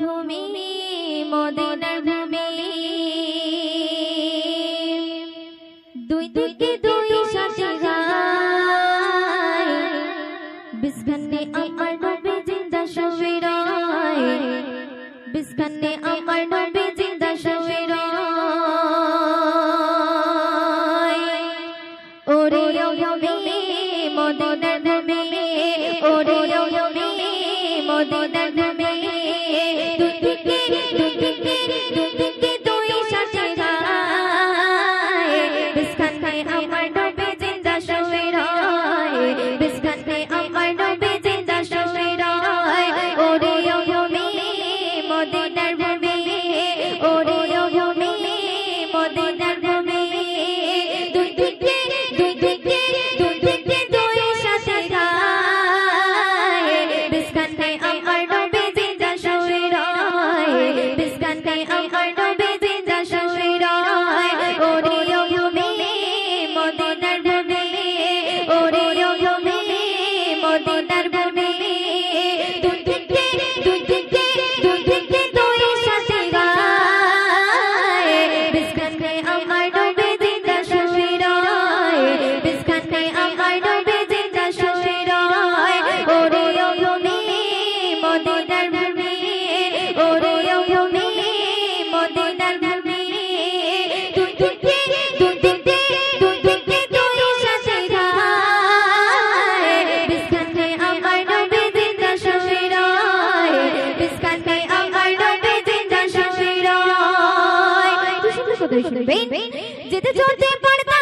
ভূমি মদিনার ভূমি। দুই দিকে দুই সাথে গায় বিসখানে আমার নবী জিন্দা শহীরায় বিসখানে আমার নবী জিন্দা শহীরায় ওরে ভূমি মদিনার ভূমি, ওরে ভূমি মদিনার ভূমি। বিদায় বিস্কাতে আমার নবী জিন্দা শহীদায় ওরে ভূমি, মদিনার ভূমি ওরে ভূমি, মদিনার ভূমি। দুই দিকে দুই দিকে দুই দিকে দুই সাথে খায় বিস্কাতে আমার মদিনার ভূমি ওরে ভূমি মদিনার ভূমি। আমার নবী জিন্দা শশীরায় বিস্কান যেতে চলতে পড়তা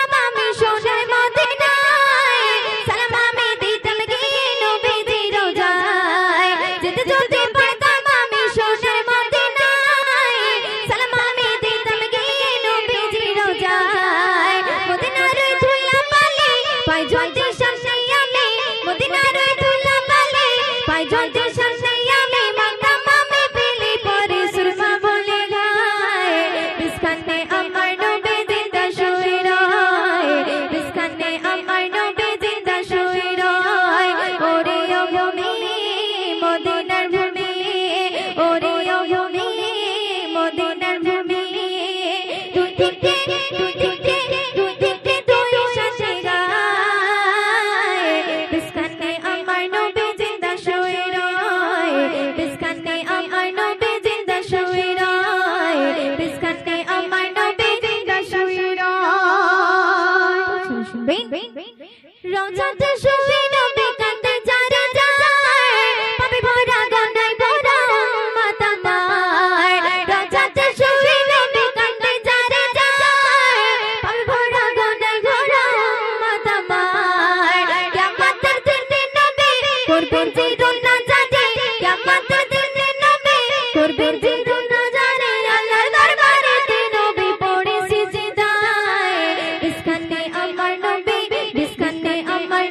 बिंदी तू न जाने अल्लाह दरबारे तीनों अमर नबी बिस्कन्ने अमर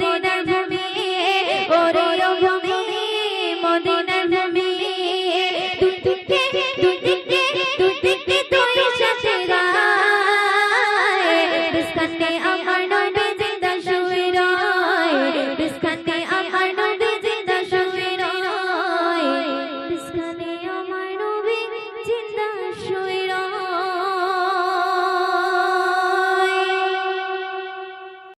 মদিনার ভূমি ওরে ও ভূমি মদিনার ভূমি তুই দিকে তুই দিকে তুই দিকে তুই সাথে গায় বিস্তানে